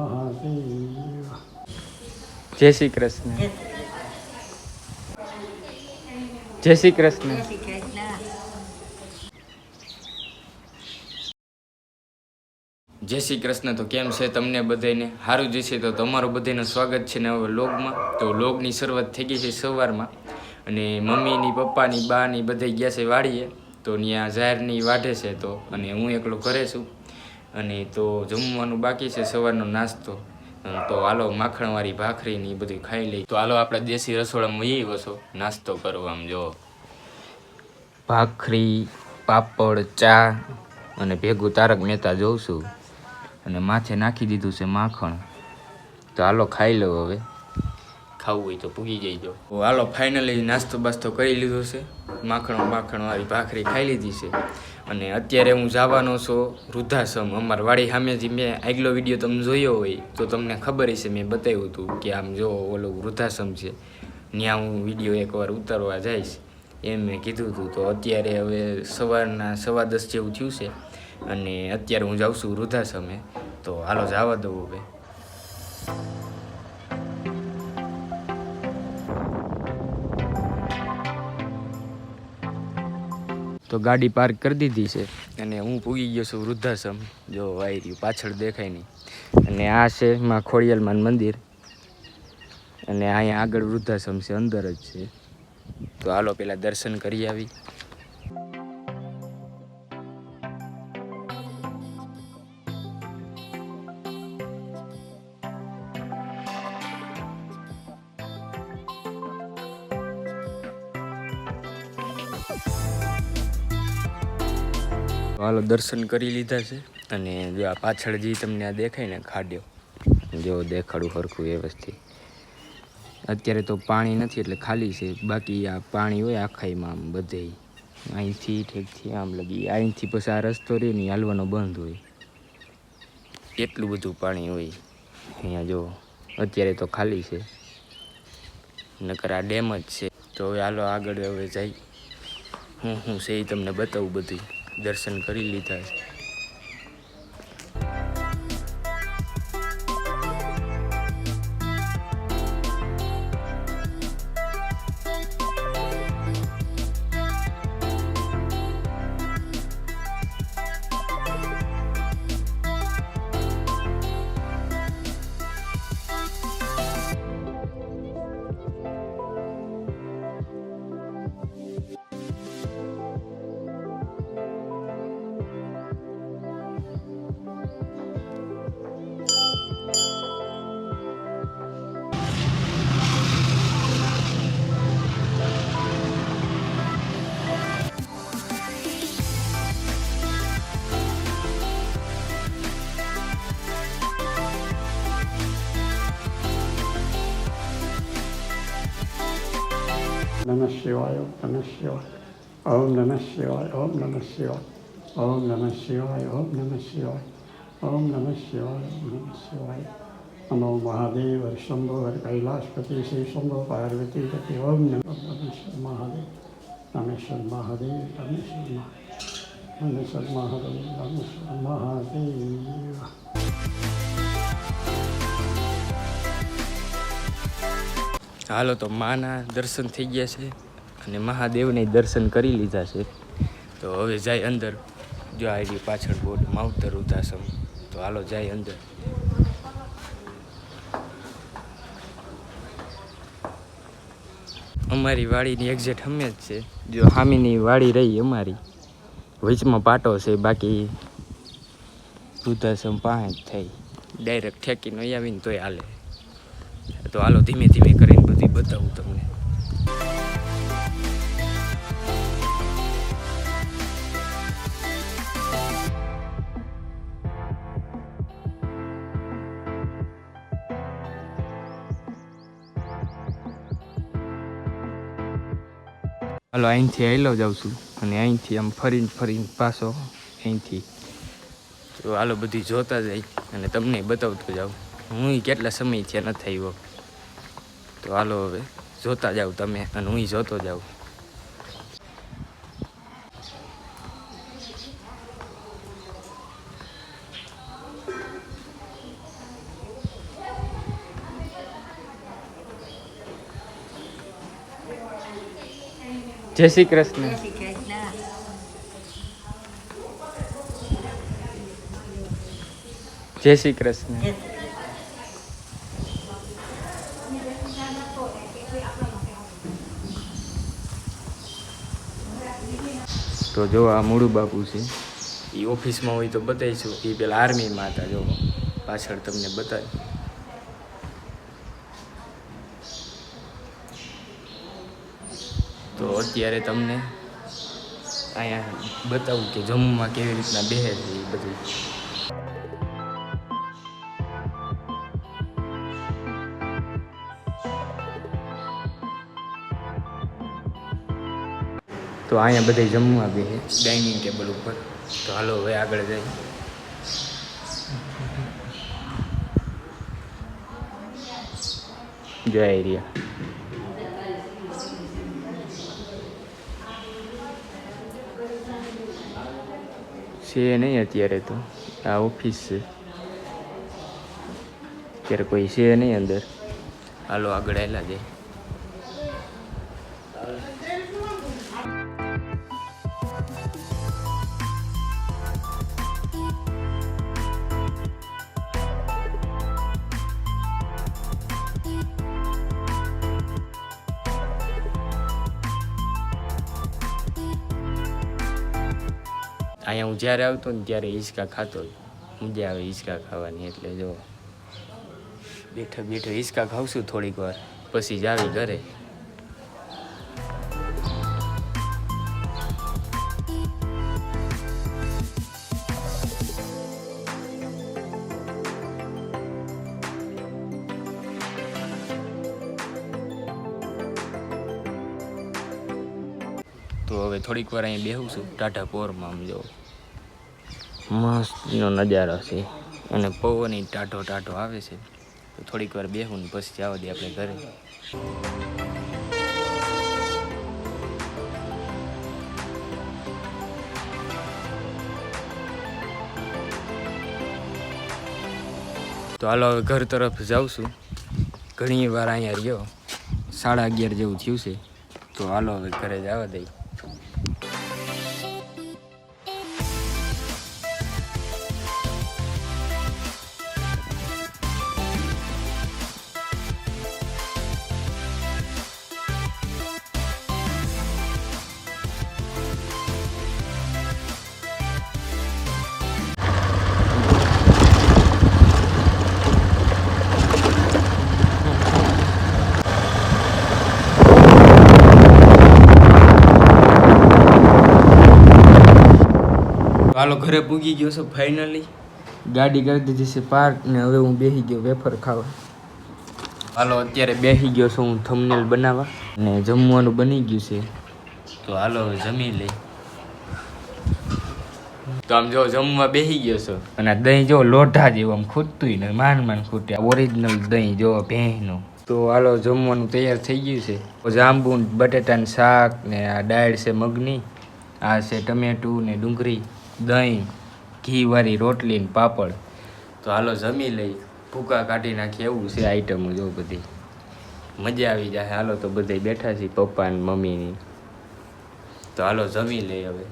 મહાદેવ જય શ્રી કૃષ્ણ. જય શ્રી કૃષ્ણ. જય શ્રી કૃષ્ણ, તો કેમ છે તમને બધાને સારું જશે તો તમારું બધાનું સ્વાગત છે ને હવે લોગમાં તો લોગની શરૂઆત થઈ ગઈ છે સવારમાં. અને મમ્મીની, પપ્પાની, બાની બધા ગયા છે વાડીએ. તો ત્યાં જાહેરની વાઢે છે તો અને હું એકલો ઘરે છું. અને તો જમવાનું બાકી છે, સવારનો નાસ્તો. તો હાલો માખણવાળી ભાખરી ને એ બધું ખાઈ લઈ તો હાલો આપણે દેશી રસોડામાં જઈ વસો, નાસ્તો કરવા આમ જો. ભાખરી, પાપડ, ચા અને ભેગું તારક મહેતા જોઉં છું અને માથે નાખી દીધું છે માખણ. તો હાલો ખાઈ લો હવે. ખાવું હોય તો પૂગી જઈજો. હાલો ફાઇનલી નાસ્તો બાસ્તો કરી લીધો છે. માખણ માખણવાળી ભાખરી ખાઈ લીધી છે. અને અત્યારે હું જવાનો છું વૃદ્ધાશ્રમ. અમારા વાડી સામેથી મેં આગલો વીડિયો તમે જોયો હોય તો તમને ખબર હશે, મેં બતાવ્યું હતું કે આમ જો ઓલો વૃદ્ધાશ્રમ છે, ત્યાં હું વીડિયો એકવાર ઉતારવા જઈશ. એમ મેં કીધું હતું. તો અત્યારે હવે સવારના સવા દસ જેવું થયું છે અને અત્યારે હું જાઉં છું વૃદ્ધાશ્રમે. તો હાલો જવા દઉં હવે. તો ગાડી પાર્ક કરી દીધી છે. અને હું પૂગી ગયો છું વૃદ્ધાશ્રમ. જો આવી રહ્યું, પાછળ દેખાય નહીં. અને આ છે માં ખોડિયાલમાન મંદિર. અને અહીંયા આગળ વૃદ્ધાશ્રમ છે, અંદર જ છે. તો હાલો, પેલા દર્શન કરી આવી. હાલો દર્શન કરી લીધા છે. અને જો આ પાછળ જે તમને આ દેખાય ને ખાડ્યો, જો દેખાડું સરખું વ્યવસ્થિત. અત્યારે તો પાણી નથી એટલે ખાલી છે. બાકી આ પાણી હોય આખાઈમાં આમ બધે. અહીંથી ઠેકથી આમ લગી. અહીંથી પછી આ રસ્તો રહ્યો ને હાલવાનો બંધ હોય. એટલું બધું પાણી હોય. અહીંયા જો, અત્યારે તો ખાલી છે. નકર આ ડેમ જ છે. તો હવે હાલો આગળ હવે જાય. હું હું છે એ તમને બતાવું બધું. દર્શન કરી લીધા છે. નમઃ શિવાય ઓમ નમઃ શિવાય ઓમ નમઃ શિવાય ઓમ નમઃ શિવાય ઓમ નમઃ શિવાય ઓમ નમઃ શિવાય ઓમ નમઃ શિવાય ઓમ નમઃ શિવાય નમો મહાદેવ શંભો હર કૈલાસપતિ શ્રી શંભો પાર્વતી પતિ ઓમ નમઃ નમેશ્વર મહાદેવ નમેશ્વર મહાદેવ નમેશ્વર મહાદેવ નમેશ્વર મહાદેવ નમેશ્વર મહાદેવ હાલો તો માના દર્શન થઈ ગયા છે અને મહાદેવને દર્શન કરી લીધા છે. તો હવે જાય અંદર. જો આ રહ્યું પાછળ બોર્ડ માવતર વૃદ્ધાશ્રમ. તો હાલો જાય અંદર. અમારી વાડીની એક્ઝેટ અમે જ છે. જો હામીની વાડી રહી અમારી. વચમાં પાટો છે, બાકી વૃદ્ધાશ્રમ જ થઈ. ડાયરેક્ટ ઠેકી નહીં આવીને તોય હાલે. તો હાલો ધીમે ધીમે કરીને બધું બતાવું તમને. હાલો, અહીંથી આવેલો જાઉં છું. અને અહીંથી આમ ફરીને ફરીને પાછો અહીંથી. તો હાલો, બધી જોતા જાય. અને તમને બતાવતો જાઉં. હું કેટલા સમયથી નથી આવ્યો. તો હાલો હવે જોતા જાઉં તમે અને હું જોતો જાઉં. જય શ્રી કૃષ્ણ. જય શ્રી કૃષ્ણ. તો જો આ મૂળુ બાપુ છે. એ ઓફિસમાં હોય તો બતાવીશું. એ પેલા આર્મીમાં હતા જો પાછળ તમને બતાવી. તો અત્યારે તમને અહીંયા બતાવું કે જમ્મુમાં કેવી રીતના બેહે છે એ બધું. તો અહીંયા બધે જમવા બી ડાઇનિંગ ટેબલ ઉપર. તો હાલો હવે આગળ જઈએ. જય એરિયા છે નહીં અત્યારે તો. આ ઓફિસ છે. અત્યારે કોઈ છે નહીં અંદર. હાલો આગળ આવેલા જાય અહીંયા હું જ્યારે આવતો ને ત્યારે હિંચકા ખાતો મજા આવે હિંચકા ખાવાની એટલે જો. બેઠો બેઠો હિંચકા ખાવશું થોડીક વાર. પછી જ આવી ઘરે. તો હવે થોડીક વાર અહીંયા બેહું છું ટાટા પોરમાં આમ જો. મસ્તનો નજારો છે. અને પવન ટાટો ટાઢો આવે છે. તો થોડીક વાર બેહું ને પછી જવા દે આપણે ઘરે. તો હાલો હવે ઘર તરફ જાઉં છું. ઘણી વાર અહીંયા રહ્યો. સાડા અગિયાર જેવું થયું છે. તો હાલો હવે ઘરે જવા દઈ. હાલો ઘરે પૂગી ગયો છું ફાઇનલી ગાડી કરી દીધી છે પાર્ક ને હવે હું બેસી ગયો વેફર ખાવા. હાલો અત્યારે બેસી ગયો છું હું થમનેલ બનાવવા. ને જમવાનું બની ગયું છે. તો હાલો જમી લઈ તો આમ જો જમવા બેસી ગયો છો. અને દહીં જો લોઢા જેવું આમ ખૂટતું ને માન માન ખૂટે. ઓરિજિનલ દહીં જો ભેંસનું તો હાલો જમવાનું તૈયાર થઈ ગયું છે. જાંબુ ને બટેટાનું શાક ને આ દાળ છે મગની. આ છે ટમેટું ને ડુંગળી. દહીં ઘીવાળી રોટલી ને પાપડ. તો હાલો જમી લઈ. ભૂકા કાઢી નાખી. એવું છે આઈટમો જો બધી. મજા આવી જાય. હાલો તો બધા બેઠા છીએ, પપ્પા ને મમ્મીની તો હાલો જમી લઈ હવે.